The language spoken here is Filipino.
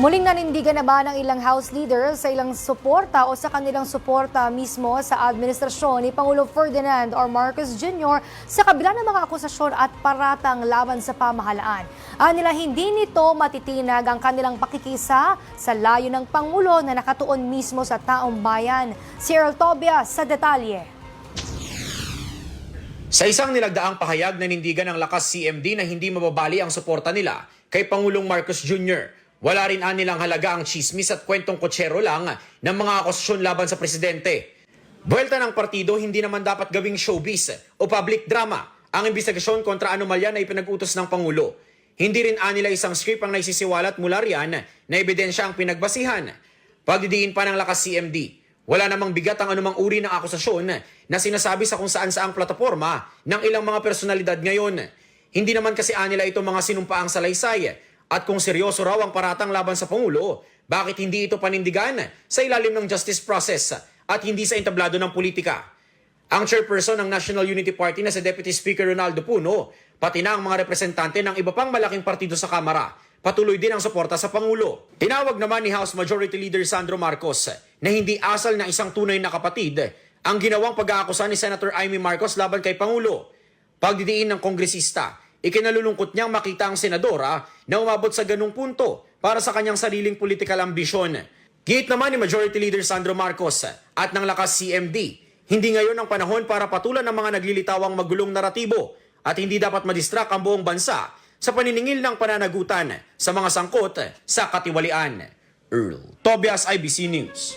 Muling nanindigan na ba ng ilang House leaders sa ilang suporta o sa kanilang suporta mismo sa administrasyon ni Pangulo Ferdinand R. Marcos Jr. sa kabila ng mga akusasyon at paratang laban sa pamahalaan. Anila hindi nito matitinag ang kanilang pakikisa sa layo ng Pangulo na nakatuon mismo sa taong bayan. Si Earl Tobias sa detalye. Sa isang nilagdaang pahayag nanindigan ng lakas CMD na hindi mababali ang suporta nila kay Pangulong Marcos Jr. Wala rin anilang halaga ang chismis at kwentong kotsero lang ng mga akusasyon laban sa presidente. Buwelta ng partido hindi naman dapat gawing showbiz o public drama ang investigasyon kontra anomalya na ipinag-utos ng Pangulo. Hindi rin anila isang script ang naisisiwalat mula riyan na ebidensya ang pinagbasihan. Pagdidiin pa ng lakas CMD, wala namang bigat ang anumang uri ng akusasyon na sinasabi sa kung saan saang plataforma ng ilang mga personalidad ngayon. Hindi naman kasi anila ito mga sinumpaang salaysay at kung seryoso raw ang paratang laban sa Pangulo, bakit hindi ito panindigan sa ilalim ng justice process at hindi sa entablado ng politika? Ang chairperson ng National Unity Party na si Deputy Speaker Ronaldo Puno, pati na ang mga representante ng iba pang malaking partido sa Kamara, patuloy din ang suporta sa Pangulo. Tinawag naman ni House Majority Leader Sandro Marcos na hindi asal na isang tunay na kapatid ang ginawang pag-aakusa ni Senator Amy Marcos laban kay Pangulo. Pagdidiin ng kongresista, ikinalulungkot niyang makita ang senadora na umabot sa ganung punto para sa kanyang sariling political ambisyon. Gate naman ni Majority Leader Sandro Marcos at ng lakas CMD, hindi ngayon ang panahon para patulan ng mga naglilitawang magulong naratibo at hindi dapat madistract ang buong bansa sa paniningil ng pananagutan sa mga sangkot sa katiwalian. Earl Tobias, IBC News.